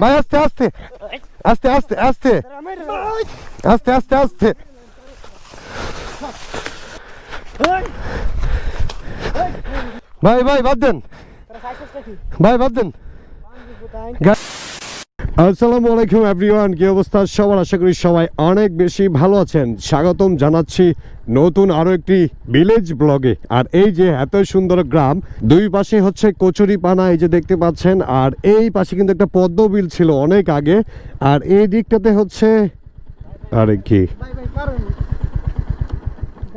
ভাই আস্তে আস্তে। আস্তে আস্তে আস্তে। আস্তে আস্তে আস্তে। ভাই ভাই বাদ দেন। ভাই বাদ দেন। আসসালামু আলাইকুম এভরিওয়ান কি অবস্থা? সবার আশা করি সবাই অনেক বেশি ভালো আছেন। স্বাগতম জানাচ্ছি নতুন আরও একটি ভিলেজ ব্লগে আর এই যে এত সুন্দর গ্রাম, দুই পাশে হচ্ছে কচুরি পানা এই যে দেখতে পাচ্ছেন। আর এই পাশে কিন্তু একটা পদ্ম বিল ছিল অনেক আগে। আর এই দিকটাতে হচ্ছে আরে কি?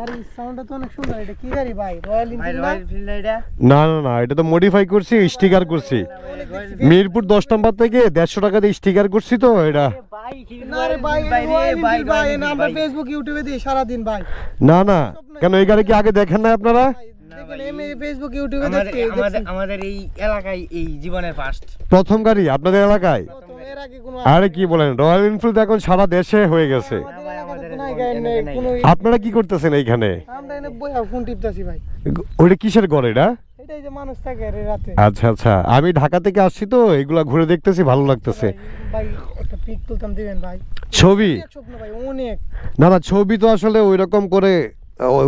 গাড়ির সাউন্ডটা তো অনেক সুন্দর। এটা কি গাড়ি ভাই? রয়্যাল এনফিল্ড না? না না না এটা তো মডিফাই করছি স্টিকার করছি। মিরপুর দশ নম্বর থেকে দেড়শো টাকা দিয়ে স্টিকার করছি তো এটা। না না ফেসবুক ইউটিউবে দিই সারা দিন ভাই না না কেন এই গাড়ি কি আগে দেখেন না আপনারা? ভাই, দেখেন এমনি ফেসবুক ইউটিউবে আমাদের দেখতে আমাদের দেখছি আমাদের এই এলাকায় এই জীবনের ফার্স্ট প্রথম গাড়ি আপনাদের এলাকায়? আরে কি বলেন রয়্যাল এনফিল্ড এখন সারা দেশে হয়ে গেছে। আপনারা কি করতেছেন এইখানে আমরা এনে বইয়া ফোন টিপতাছি ভাই। ওইটা কিসের ঘর এটা? এটাই যে মানুষ থাকে রে রাতে। আচ্ছা আচ্ছা। আমি ঢাকা থেকে আসছি তো এগুলা ঘুরে দেখতেছি ভালো লাগতেছে। ভাই একটা পিক তুলতাম দিবেন ভাই। ছবি? ভাই অনেক। না না ছবি তো আসলে ওই রকম করে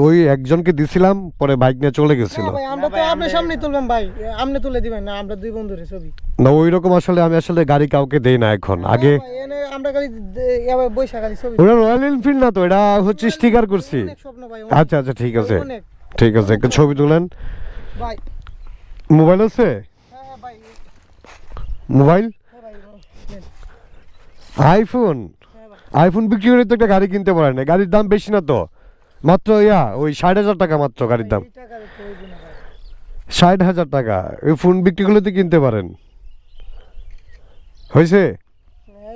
ওই একজনকে দিছিলাম পরে বাইক নিয়ে চলে গেছিল। না আমরা তো আপনার সামনে তুলবেন ভাই। আপনি তুলে দিবেন না আমরা দুই বন্ধুরে ছবি। না ওই রকম আসলে আমি আসলে গাড়ি কাউকে দেই না এখন। আগে আমরা গাড়ি এবার গাড়ি ছবি। ওটা রয়্যাল এনফিল্ড না তো এটা হচ্ছে স্টিকার করছি আচ্ছা আচ্ছা ঠিক আছে। ঠিক আছে একটা ছবি তুলেন। ভাই। মোবাইল আছে? হ্যাঁ হ্যাঁ মোবাইল? হ্যাঁ। আইফোন? হ্যাঁ আইফোন বিক্রি করে তো একটা গাড়ি কিনতে পারেন। গাড়ির দাম বেশি না তো? মাত্র, ইয়া, ওই ষাট হাজার টাকা মাত্র গাড়ির দাম। না। ষাট হাজার টাকা। ওই ফোন বিক্রি করলে তো কিনতে পারেন। হয়েছে? হ্যাঁ।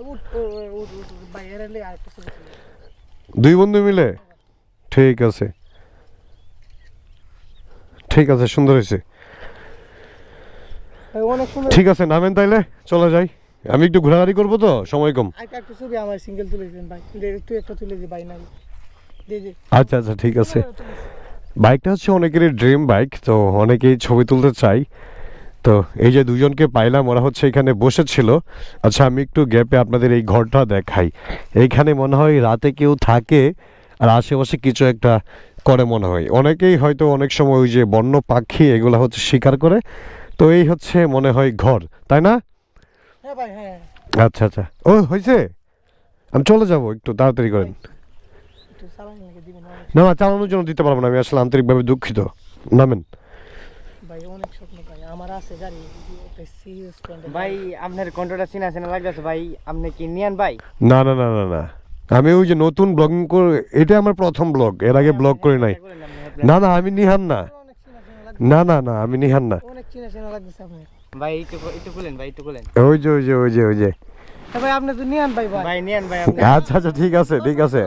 দুই বন্ধু মিলে? ঠিক আছে। ঠিক আছে, সুন্দর হয়েছে। ঠিক আছে, নামেন তাইলে, চলে যাই। আমি একটু ঘোরাঘুরি করব তো, সময় কম। একটা আমার সিঙ্গেল তুলে ভাই। তুই একটা তুলে দি, ভাই দে আচ্ছা আচ্ছা ঠিক আছে। বাইকটা হচ্ছে অনেকেরই ড্রিম বাইক তো অনেকেই ছবি তুলতে চাই। তো এই যে দুজনকে পাইলাম ওরা হচ্ছে এখানে বসেছিল। আচ্ছা আমি একটু গ্যাপে আপনাদের এই ঘরটা দেখাই। এইখানে মনে হয় রাতে কেউ থাকে আর আশেপাশে কিছু একটা করে মনে হয়। অনেকেই হয়তো অনেক সময় ওই যে বন্য পাখি এগুলো হচ্ছে শিকার করে। তো এই হচ্ছে মনে হয় ঘর তাই না? হ্যাঁ ভাই হ্যাঁ। আচ্ছা আচ্ছা। ও হয়েছে আমি চলে যাব একটু তাড়াতাড়ি করেন একটু চালান নাকি দিবেন অনেক না না চালানোর জন্য দিতে পারব না আমি আসলে আন্তরিকভাবে দুঃখিত। নামেন। ভাই অনেক স্বপ্ন ভাই। আমার আছে গাড়ি একটা সিরিয়াস পয়েন্ট ভাই আপনার কন্ট্রোলটা চিনা চেনা লাগতেছে ভাই? আপনি কি নিয়ান ভাই? না না না না না। আমি ওই যে নতুন ব্লগিং করে এটা আমার প্রথম ব্লগ এর আগে ব্লগ করি নাই। না না আমি নিহান না। না না না আমি নিহান না। অনেক চিনা চেনা লাগতেছে আপনি ভাই একটু একটু খুলেন ভাই একটু খুলেন। ওই যে ওই যে ওই যে ওই যে। হ্যাঁ ভাই আপনি তো নিয়ান ভাই ভাই। ভাই নিয়ান ভাই আচ্ছা আচ্ছা ঠিক আছে ঠিক আছে।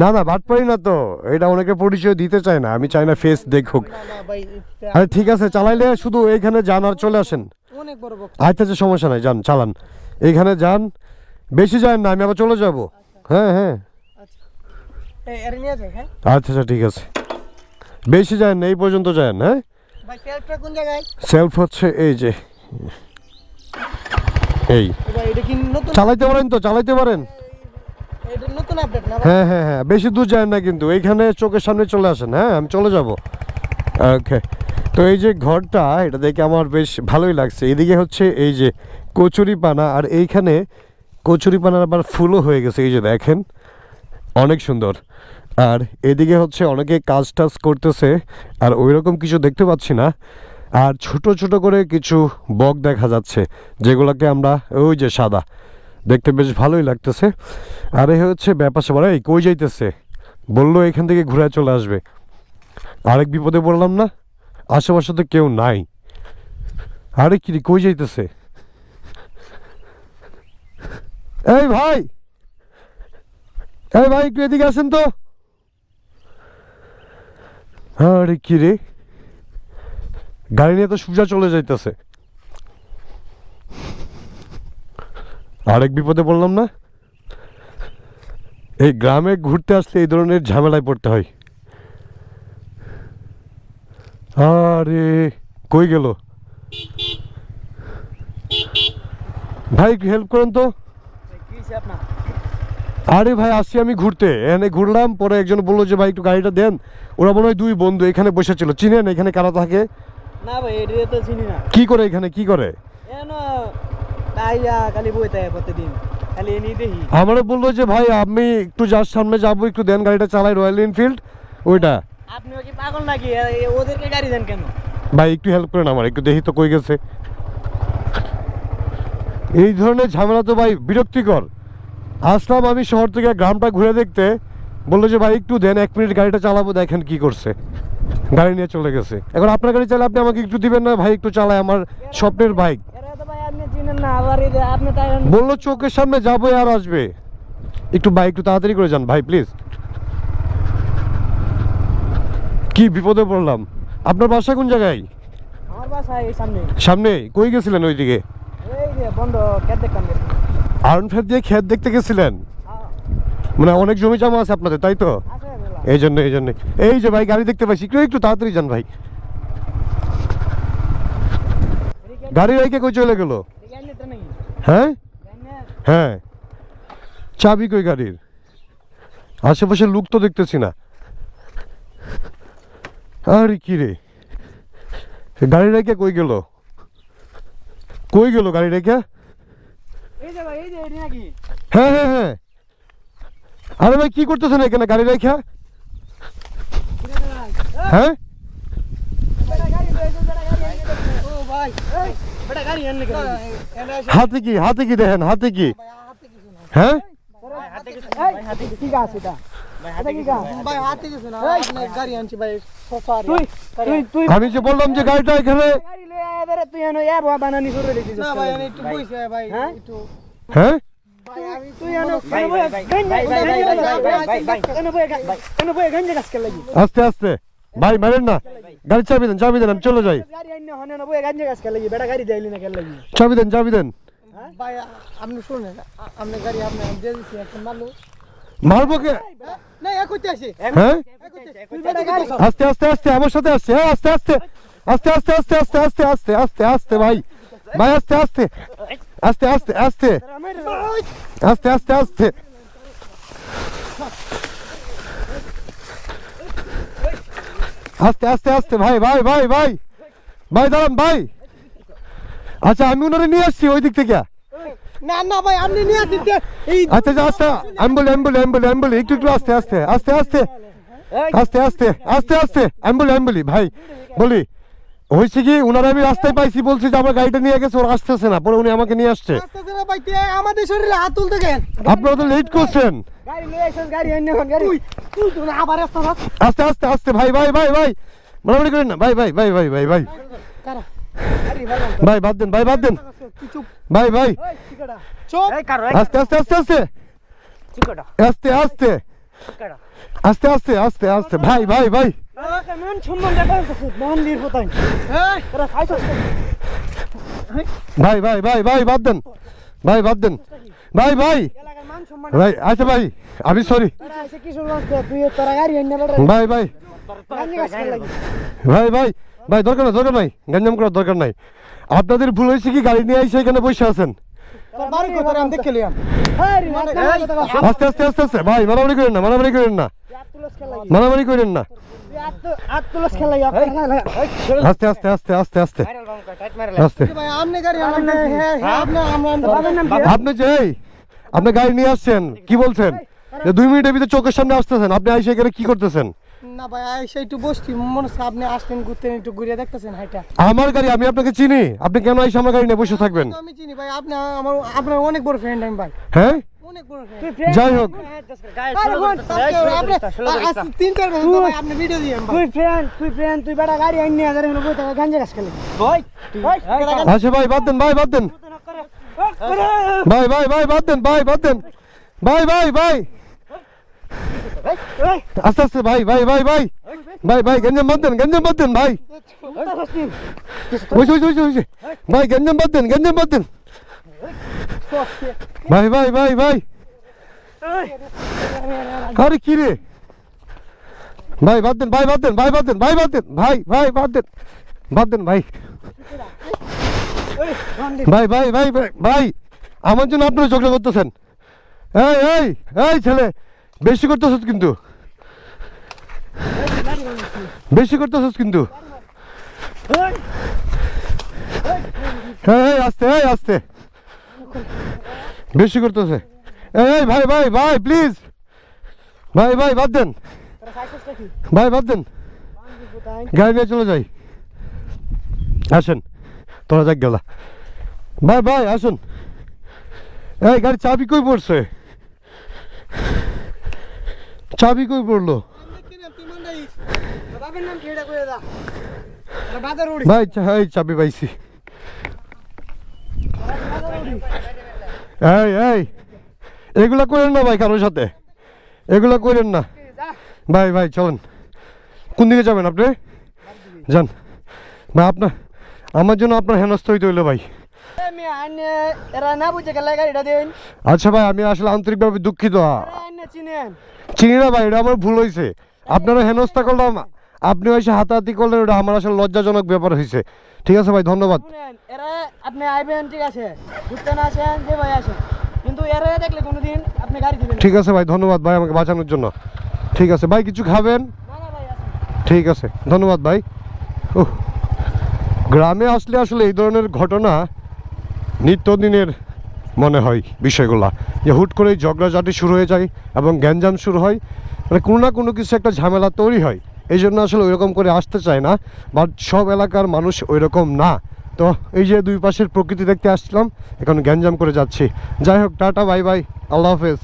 না না বাদ পারি না তো। এটা অনেকে পরিচয় দিতে চায় না। আমি চাই না ফেস দেখুক। না না ভাই এটা আরে ঠিক আছে চালাইলে শুধু এইখানে যান আর চলে আসেন। অনেক বড় আচ্ছা আচ্ছা সমস্যা নাই যান চালান। এইখানে যান। বেশি যান না আমি আবার চলে যাব। হ্যাঁ হ্যাঁ। আচ্ছা। হ্যাঁ? আচ্ছা আচ্ছা ঠিক আছে। বেশি যায় না এই পর্যন্ত যায় হ্যাঁ? ভাই সেলফটা কোন জায়গায়? সেলফ হচ্ছে এই যে। এই। চালাইতে পারেন তো চালাইতে পারেন। হ্যাঁ হ্যাঁ হ্যাঁ বেশি দূর যায় না কিন্তু এইখানে চোখের সামনে চলে আসেন হ্যাঁ আমি চলে যাব। ওকে তো এই যে ঘরটা এটা দেখে আমার বেশ ভালোই লাগছে। এদিকে হচ্ছে এই যে কচুরি পানা আর এইখানে কচুরি পানার আবার ফুলও হয়ে গেছে এই যে দেখেন অনেক সুন্দর। আর এদিকে হচ্ছে অনেকে কাজ টাজ করতেছে আর ওই রকম কিছু দেখতে পাচ্ছি না। আর ছোট ছোট করে কিছু বক দেখা যাচ্ছে, যেগুলোকে আমরা ওই যে সাদা। দেখতে বেশ ভালোই লাগতেছে। আর এই হচ্ছে ব্যাপার স্যাপার এই কই যাইতেছে? বলল, এখান থেকে ঘুরে চলে আসবে। আরেক বিপদে বললাম না? আশেপাশে তো কেউ নাই। আরে কি কই যাইতেছে? এই ভাই! এই ভাই, একটু এদিকে আসেন তো। আরে কি রে? গাড়ি নিয়ে তো সোজা চলে যাইতেছে। আরেক বিপদে বললাম না? এই গ্রামে ঘুরতে আসলে এই ধরনের ঝামেলায় পড়তে হয়। আরে, কই গেল? ভাই হেল্প করেন তো। আরে ভাই, আসছি আমি ঘুরতে। এখানে ঘুরলাম, পরে একজন বলল যে, ভাই, একটু গাড়িটা দেন। ওরা মনে হয় দুই বন্ধু এখানে বসেছিল চিনেন এখানে কারা থাকে? না ভাই এটা তো চিনি না। কি করে এখানে কি করে? খালি বইতে প্রতিদিন খালি এনি দেখি। আমারও বলল যে ভাই আমি একটু যার সামনে যাব একটু দেন গাড়িটা চালাই রয়্যাল এনফিল্ড ওইটা। আপনিও কি পাগল নাকি? ওদেরকে গাড়ি দেন কেন? ভাই একটু হেল্প করেন আমার একটু দেখি তো কই গেছে। এই ধরনের ঝামেলা তো ভাই বিরক্তিকর। আসলাম আমি শহর থেকে গ্রামটা ঘুরে দেখতে। বলল যে ভাই একটু দেন এক মিনিট গাড়িটা চালাবো দেখেন কি করছে। গাড়ি নিয়ে চলে গেছে। এখন আপনার গাড়ি চাইলে আপনি আমাকে একটু দিবেন না? ভাই একটু চালায় আমার স্বপ্নের বাইক। বলল চোখের সামনে যাব আর আসবে। একটু ভাই একটু তাড়াতাড়ি করে যান ভাই প্লিজ। কি বিপদে পড়লাম? আপনার বাসা কোন জায়গায়? সামনে। কই গেছিলেন ওইদিকে। আয়রন ফ্যাট দিয়ে ক্ষেত দেখতে গেছিলেন? মানে অনেক জমি জমা আছে আপনাদের তাই তো? এই জন্য এই জন্য। এই যে ভাই গাড়ি দেখতে পাচ্ছি একটু তাড়াতাড়ি যান ভাই। গাড়ি রেখে কই চলে গেল? হ্যাঁ? হ্যাঁ। চাবি কই গাড়ির? আশেপাশে লুক তো দেখতেছি না। আরে কি রে? গাড়ি রেখে কই গেল? কই গেল গাড়ি রেখে? হ্যাঁ হ্যাঁ হ্যাঁ। আরে ভাই কি করতেছেন এখানে গাড়ি রেখে হ্যাঁ হাতে কি হাতে কি দেখেন হাতে কি হ্যাঁ আমি যে বললাম যে গাড়িটা এখানে হ্যাঁ আস্তে আস্তে। ভাই, মারেন না। গাড়ি চাবি দেন চাবি দেন, আমি চলে যাই? চাবি দেন চাবি দেন। মারবো কে? হ্যাঁ? আস্তে আস্তে আস্তে, আমার সাথে আসছে। হ্যাঁ আস্তে আস্তে। আস্তে আস্তে আস্তে আস্তে আস্তে আস্তে আস্তে আস্তে, ভাই। ভাই, আস্তে আস্তে। আস্তে আস্তে আস্তে। আস্তে আস্তে আস্তে। আস্তে আস্তে আস্তে ভাই ভাই ভাই ভাই। ভাই দাঁড়ান ভাই। আচ্ছা আমি ওনারে নিয়ে আসছি ওই দিক থেকে। না না ভাই আপনি নিয়ে আচ্ছা আচ্ছা আস্তে আমি বলি আমি বলি আমি বলি আমি বলি একটু একটু আস্তে আস্তে আস্তে আস্তে। আস্তে আস্তে আস্তে আস্তে আমি বলি আমি বলি ভাই বলি। হয়েছে কি? ওনারা আমি রাস্তায় পাইছি বলছি যে আমার গাড়িটা নিয়ে গেছে ওরা আসতেছে না পরে উনি আমাকে নিয়ে আসছে। ভাই আমাদের শরীরে হাত তুলতে কেন আপনারা তো লেট করছেন। আসতে আস্তে আস্তে আস্তে ভাই ভাই ভাই ভাই মারামারি করেন না। ভাই ভাই ভাই ভাই ভাই ভাই। ভাই বাদ দেন ভাই বাদ দেন। ভাই ভাই। ওই চিকড়া চুপ। এই কারও আস্তে আস্তে আস্তে আস্তে। আস্তে আস্তে। আস্তে আস্তে আস্তে আস্তে ভাই ভাই ভাই। ভাই ভাই ভাই ভাই বাদ দেন। ভাই বাদ দেন। ভাই ভাই। ভাই আচ্ছা ভাই আমি সরি ভাই ভাই। ভাই ভাই ভাই দরকার নাই দরকার নাই। গঞ্জাম করার দরকার নাই। আপনাদের ভুল হয়েছে কি? গাড়ি নিয়ে এসে এখানে বসে আছেন। তোর বাড়ি কোথায় আমি দেখে লিয়াম হ্যাঁ আস্তে আস্তে আস্তে আস্তে। ভাই মারামারি করেন না মারামারি করেন না। মারামারি করেন না। আস্তে আস্তে আস্তে আস্তে আস্তে। হ্যাঁ হ্যাঁ আপনি যে আপনি গাড়ি নিয়ে আসছেন কি বলছেন? দুই মিনিটের ভিতরে চোখের সামনে আসতেছেন আপনি আইসে এখানে কি করতেছেন? না ভাই আইসা একটু বসছি মনে হচ্ছে আপনি আসতেন ঘুরতেন একটু ঘুরে দেখতেছেন হাইটা আমার গাড়ি আমি আপনাকে চিনি আপনি কেন আইসে আমার গাড়ি নিয়ে বসে থাকবেন আমি চিনি ভাই আপনি আমার আপনার অনেক বড় ফ্রেন্ড আমি ভাই হ্যাঁ বড় যাই হোক। তিন চার বছর আপনি ভিডিও ভাই তুই ফ্রেন্ড তুই ফ্রেন্ড তুই বেটা গাড়ি আইনে বই গাঞ্জা গাছ ভাই ভাই আচ্ছা ভাই বাদ দেন ভাই বাদ দেন ভাই ভাই ভাই বাদ দেন ভাই বাদ দেন ভাই ভাই ভাই আস্তে আস্তে ভাই ভাই ভাই ভাই ভাই ভাই গঞ্জাম বাদ দেন গঞ্জাম বাদ দেন ভাই ওই ভাই গঞ্জাম বাদ দেন গঞ্জাম বাদ দেন ভাই ভাই ভাই ভাই আরে কি রে ভাই বাদ দেন ভাই বাদ দেন ভাই বাদ দেন ভাই বাদ দেন ভাই ভাই বাদ দেন বাদ দেন ভাই ভাই ভাই ভাই ভাই ভাই আমার জন্য আপনারা ঝগড়া করতেছেন এই এই এই ছেলে বেশি করতেছিস কিন্তু। বেশি করতেছিস কিন্তু। এই, আস্তে এই আস্তে। বেশি করতেছে। এই ভাই ভাই ভাই প্লিজ ভাই ভাই বাদ দেন। ভাই বাদ দেন। গাড়ি নিয়ে চলে যাই। আসেন তোরা যাক গেলা। ভাই ভাই আসুন। এই গাড়ি চাবি কই পড়ছে? চাবি কই পড়ল? ভাই এই চাবি পাইছি। এই এই, এগুলা করেন না ভাই কারোর সাথে। এগুলা করেন না। ভাই ভাই, চলেন। কোন দিকে যাবেন আপনি? যান। ভাই, আপনার আমার জন্য আপনার হেনস্থ হইতে হইল ভাই। আচ্ছা ভাই আমি আসলে আন্তরিকভাবে দুঃখিত। চিনি না ভাই এটা আমার ভুল হয়েছে আপনারা হেনস্থা করলাম আপনি এসে হাতাহাতি করলেন ওটা আমার আসলে লজ্জাজনক ব্যাপার হয়েছে ঠিক আছে ভাই ধন্যবাদ। এরা আপনি আইবেন ঠিক আছে। ঘুরতে না আসেন যে ভাই আসেন। কিন্তু এরা দেখলে কোনোদিন আপনি গাড়ি দিবেন ঠিক আছে ভাই ধন্যবাদ ভাই আমাকে বাঁচানোর জন্য। ঠিক আছে ভাই কিছু খাবেন? ঠিক আছে ধন্যবাদ ভাই। ও গ্রামে আসলে আসলে এই ধরনের ঘটনা নিত্যদিনের মনে হয় বিষয়গুলো। যে হুট করেই ঝগড়াঝাটি শুরু হয়ে যায় এবং গ্যাঞ্জাম শুরু হয় মানে কোনো না কোনো কিছু একটা ঝামেলা তৈরি হয়। এই জন্য আসলে ওইরকম করে আসতে চায় না, বাট সব এলাকার মানুষ ওইরকম না। তো এই যে দুই পাশের প্রকৃতি দেখতে আসছিলাম এখন গ্যাঞ্জাম করে যাচ্ছি। যাই হোক, টাটা, বাই বাই, আল্লাহ হাফেজ।